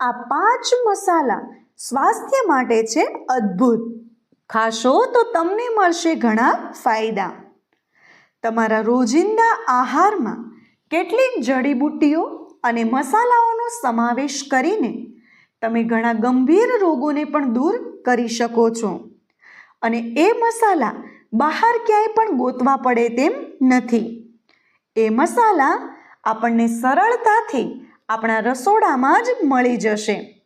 આ પાંચ મસાલા સ્વાસ્થ્ય માટે છે અદ્ભુત. ખાશો તો તમને મળશે ઘણા ફાયદા. તમારા રોજિંદા આહારમાં કેટલીક જડીબુટ્ટીઓ અને મસાલાઓનો સમાવેશ કરીને તમે ઘણા ગંભીર રોગોને પણ દૂર કરી શકો છો. અને એ મસાલા બહાર ક્યાંય પણ ગોતવા પડે તેમ નથી. એ મસાલા આપણને સરળતાથી આપણા રસોડામાં જ મળી જશે.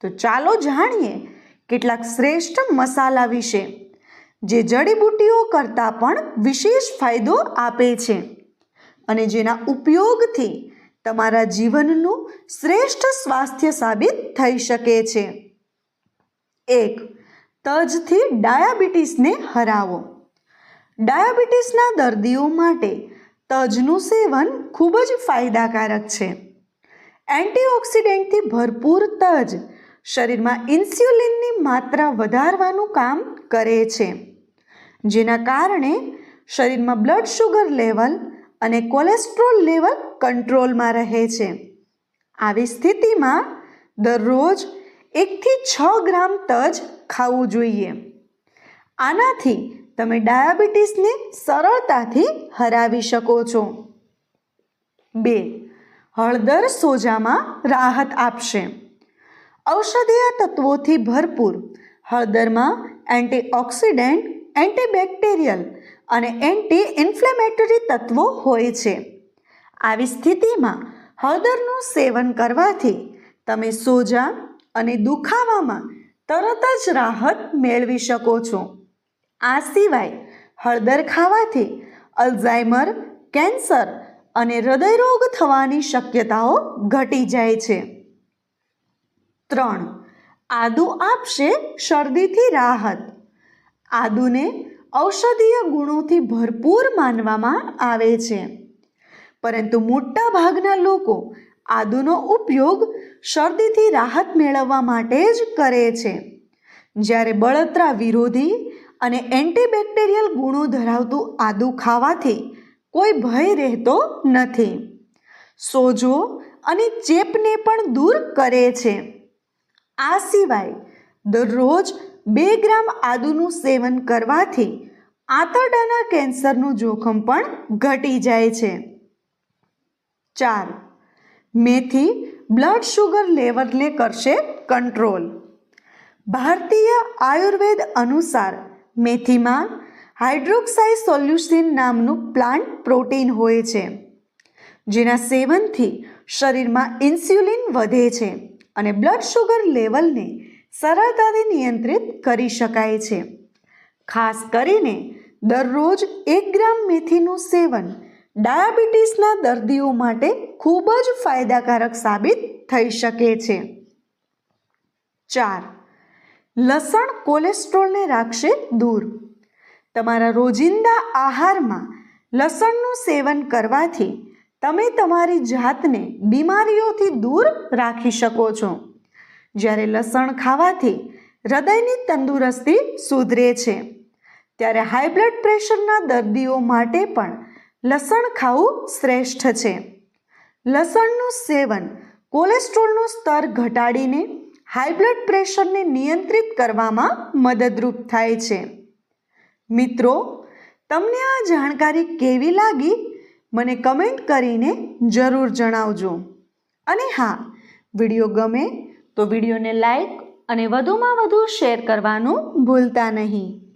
તો ચાલો જાણીએ કેટલાક શ્રેષ્ઠ મસાલા વિશે, જે જડીબુટ્ટીઓ કરતાં પણ વિશેષ ફાયદો આપે છે અને જેના ઉપયોગથી તમારા જીવનનું શ્રેષ્ઠ સ્વાસ્થ્ય સાબિત થઈ શકે છે. એક, તજથી ડાયાબિટીસને હરાવો. ડાયાબિટીસના દર્દીઓ માટે તજનું સેવન ખૂબ જ ફાયદાકારક છે. એન્ટીઓક્સિડન્ટથી ભરપૂર તજ શરીરમાં ઇન્સ્યુલિનની માત્રા વધારવાનું કામ કરે છે, જેના કારણે શરીરમાં બ્લડ શુગર લેવલ અને કોલેસ્ટ્રોલ લેવલ કંટ્રોલમાં રહે છે. આવી સ્થિતિમાં દરરોજ એકથી છ ગ્રામ તજ ખાવું જોઈએ. આનાથી તમે ડાયાબિટીસને સરળતાથી હરાવી શકો છો. બે હળદર સોજામાં રાહત આપશે. ઔષધીય તત્વોથી ભરપૂર હળદરમાં એન્ટીઓક્સિડન્ટ, એન્ટીબેક્ટેરિયલ અને એન્ટી ઇન્ફ્લેમેટરી તત્વો હોય છે. આવી સ્થિતિમાં હળદરનું સેવન કરવાથી તમે સોજા અને દુખાવામાં તરત જ રાહત મેળવી શકો છો. આ સિવાય હળદર ખાવાથી અલ્ઝાઇમર, કેન્સર અને હૃદયરોગ થવાની શક્યતાઓ ઘટી જાય છે. ત્રણ. આદુ આપશે શરદીથી રાહત. આદુને ઔષધીય ગુણોથી ભરપૂર માનવામાં આવે છે. પરંતુ મોટા ભાગના લોકો આદુનો ઉપયોગ શરદીથી રાહત મેળવવા માટે જ કરે છે. જ્યારે બળતરા વિરોધી અને એન્ટીબેક્ટેરિયલ ગુણો ધરાવતું આદુ ખાવાથી કોઈ ભય રહેતો નથી. સોજો અને ચેપને પણ દૂર કરે છે. આ સિવાય દરરોજ બે ગ્રામ આદુનું સેવન કરવાથી આંતરડાના કેન્સરનું જોખમ પણ ઘટી જાય છે. ચાર, મેથી બ્લડ શુગર લેવલને કરશે કંટ્રોલ ભારતીય આયુર્વેદ અનુસાર મેથીમાં હાઇડ્રોક્સાઈ સોલ્યુસિન નામનું પ્લાન્ટ પ્રોટીન હોય છે, જેના સેવનથી શરીરમાં ઇન્સ્યુલિન વધે છે અને બ્લડ શુગર લેવલને સરળતાથી નિયંત્રિત કરી શકાય છે. ખાસ કરીને, દરરોજ એક ગ્રામ મેથીનું સેવન ડાયાબિટીસના દર્દીઓ માટે ખૂબ જ ફાયદાકારક સાબિત થઈ શકે છે. ચાર, લસણ કોલેસ્ટ્રોલને રાખશે દૂર. તમારા રોજિંદા આહારમાં લસણનું સેવન કરવાથી તમે તમારી જાતને બીમારીઓથી દૂર રાખી શકો છો. જ્યારે લસણ ખાવાથી હૃદયની તંદુરસ્તી સુધરે છે, ત્યારે હાઈ બ્લડ પ્રેશરના દર્દીઓ માટે પણ લસણ ખાવું શ્રેષ્ઠ છે. લસણનું સેવન કોલેસ્ટ્રોલનું સ્તર ઘટાડીને હાઈ બ્લડ પ્રેશરને નિયંત્રિત કરવામાં મદદરૂપ થાય છે. મિત્રો, તમને આ જાણકારી કેવી લાગી? મને કમેન્ટ કરીને જરૂર જણાવજો. અને હા, વીડિયો ગમે તો વિડીયોને લાઈક અને વધુમાં વધુ શેર કરવાનું ભૂલતા નહીં.